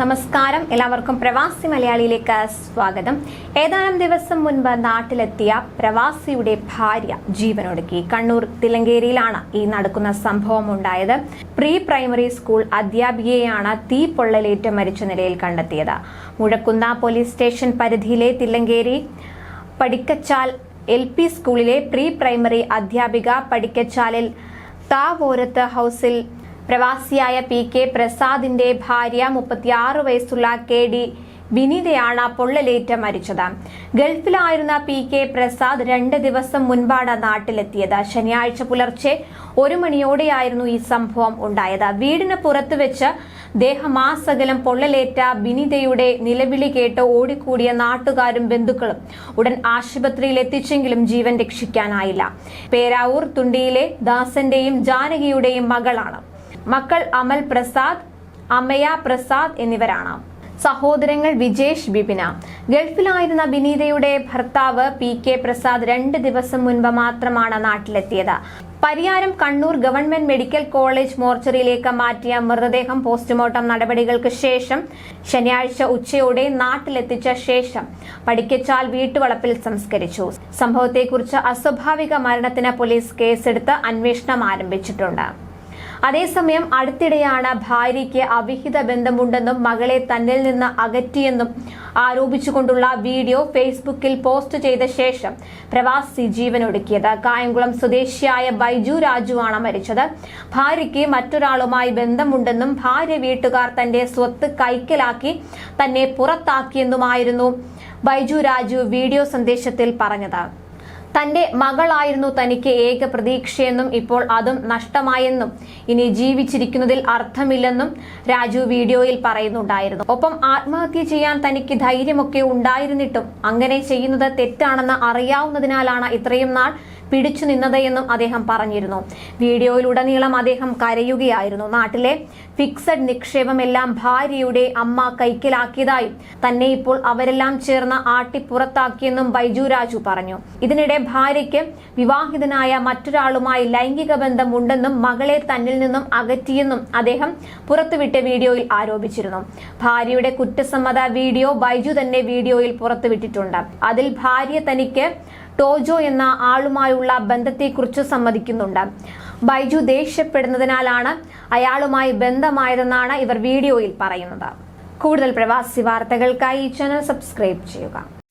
നമസ്കാരം. എല്ലാവർക്കും പ്രവാസി മലയാളിയിലേക്ക് സ്വാഗതം. ഏതാനും ദിവസം മുൻപ് നാട്ടിലെത്തിയ പ്രവാസിയുടെ ഭാര്യ ജീവനൊടുക്കി കണ്ണൂർ തിലങ്കേരിയിലാണ് ഈ നടക്കുന്ന സംഭവം ഉണ്ടായത്. പ്രീ പ്രൈമറി സ്കൂൾ അധ്യാപികയെയാണ് തീ പൊള്ളലേറ്റ് മരിച്ച നിലയിൽ കണ്ടെത്തിയത്. മുഴക്കുന്ന പോലീസ് സ്റ്റേഷൻ പരിധിയിലെ തില്ലങ്കേരി പടിക്കച്ചാൽ എൽ പി സ്കൂളിലെ പ്രീ പ്രൈമറി അധ്യാപിക പടിക്കച്ചാലിൽ താവോരത്ത് ഹൌസിൽ പ്രവാസിയായ പി കെ പ്രസാദിന്റെ ഭാര്യ മുപ്പത്തിയാറ് വയസ്സുള്ള കെ ഡി വിനീതയാണ് പൊള്ളലേറ്റ് മരിച്ചത്. ഗൾഫിലായിരുന്ന പി കെ പ്രസാദ് രണ്ട് ദിവസം മുൻപാണ് നാട്ടിലെത്തിയത്. ശനിയാഴ്ച പുലർച്ചെ ഒരു മണിയോടെയായിരുന്നു ഈ സംഭവം ഉണ്ടായത്. വീടിന് പുറത്ത് വെച്ച് ദേഹമാസകലം പൊള്ളലേറ്റ ബിനിതയുടെ നിലവിളി കേട്ട് ഓടിക്കൂടിയ നാട്ടുകാരും ബന്ധുക്കളും ഉടൻ ആശുപത്രിയിൽ എത്തിച്ചെങ്കിലും ജീവൻ രക്ഷിക്കാനായില്ല. പേരാവൂർ തുണ്ടിയിലെ ദാസന്റെയും ജാനകിയുടെയും മകളാണ്. മക്കൾ അമൽ പ്രസാദ് അമയ പ്രസാദ് എന്നിവരാണ്. സഹോദരങ്ങൾ വിജേഷ് ബിപിന. ഗൾഫിലായിരുന്ന ബിനീതയുടെ ഭർത്താവ് പി കെ പ്രസാദ് രണ്ട് ദിവസം മുൻപ് മാത്രമാണ് നാട്ടിലെത്തിയത്. Pariyaram Kannur government medical college മോർച്ചറിയിലേക്ക് മാറ്റിയ മൃതദേഹം പോസ്റ്റ്മോർട്ടം നടപടികൾക്ക് ശേഷം ശനിയാഴ്ച ഉച്ചയോടെ നാട്ടിലെത്തിച്ച ശേഷം പടിക്കച്ചാൽ വീട്ടുവളപ്പിൽ സംസ്കരിച്ചു. സംഭവത്തെക്കുറിച്ച് അസ്വാഭാവിക മരണത്തിന് പോലീസ് കേസെടുത്ത് അന്വേഷണം ആരംഭിച്ചിട്ടുണ്ട്. അതേസമയം അടുത്തിടെയാണ് ഭാര്യയ്ക്ക് അവിഹിത ബന്ധമുണ്ടെന്നും മകളെ തന്നിൽ നിന്ന് അകറ്റിയെന്നും ആരോപിച്ചുകൊണ്ടുള്ള വീഡിയോ ഫേസ്ബുക്കിൽ പോസ്റ്റ് ചെയ്ത ശേഷം പ്രവാസി ജീവൻ ഒടുക്കിയത് കായംകുളം സ്വദേശിയായ ബൈജു രാജുവാണ് മരിച്ചത്. ഭാര്യയ്ക്ക് മറ്റൊരാളുമായി ബന്ധമുണ്ടെന്നും ഭാര്യ വീട്ടുകാർ തന്റെ സ്വത്ത് കൈക്കലാക്കി തന്നെ പുറത്താക്കിയെന്നുമായിരുന്നു ബൈജു രാജു വീഡിയോ സന്ദേശത്തിൽ പറഞ്ഞത്. തന്റെ മകളായിരുന്നു തനിക്ക് ഏക പ്രതീക്ഷയെന്നും ഇപ്പോൾ അതും നഷ്ടമായെന്നും ഇനി ജീവിച്ചിരിക്കുന്നതിൽ അർത്ഥമില്ലെന്നും രാജു വീഡിയോയിൽ പറയുന്നുണ്ടായിരുന്നു. ഒപ്പം ആത്മഹത്യ ചെയ്യാൻ തനിക്ക് ധൈര്യമൊക്കെ ഉണ്ടായിരുന്നിട്ടും അങ്ങനെ ചെയ്യുന്നത് തെറ്റാണെന്ന് അറിയാവുന്നതിനാലാണ് ഇത്രയും നാൾ പിടിച്ചു നിന്നത് എന്നും അദ്ദേഹം പറഞ്ഞിരുന്നു. വീഡിയോയിലുടനീളം അദ്ദേഹം കരയുകയായിരുന്നു. നാട്ടിലെ ഫിക്സഡ് നിക്ഷേപമെല്ലാം ഭാര്യയുടെ അമ്മ കൈക്കലാക്കിയതായും തന്നെ ഇപ്പോൾ അവരെല്ലാം ചേർന്ന് ആട്ടിപ്പുറത്താക്കിയെന്നും ബൈജു രാജു പറഞ്ഞു. ഇതിനിടെ ഭാര്യയ്ക്ക് വിവാഹിതനായ മറ്റൊരാളുമായി ലൈംഗിക ബന്ധമുണ്ടെന്നും മകളെ തന്നിൽ നിന്നും അകറ്റിയെന്നും അദ്ദേഹം പുറത്തുവിട്ട വീഡിയോയിൽ ആരോപിച്ചിരുന്നു. ഭാര്യയുടെ കുറ്റസമ്മത വീഡിയോ ബൈജു തന്നെ വീഡിയോയിൽ പുറത്തുവിട്ടിട്ടുണ്ട്. അതിൽ ഭാര്യ തനിക്ക് ടോജോ എന്ന ആളുമായുള്ള ബന്ധത്തെക്കുറിച്ച് സമ്മതിക്കുന്നുണ്ട്. ബൈജു ദേഷ്യപ്പെടുന്നതിനാലാണ് അയാളുമായി ബന്ധമായതെന്നാണ് ഇവർ വീഡിയോയിൽ പറയുന്നത്. കൂടുതൽ പ്രവാസി വാർത്തകൾക്കായി ഈ ചാനൽ സബ്സ്ക്രൈബ് ചെയ്യുക.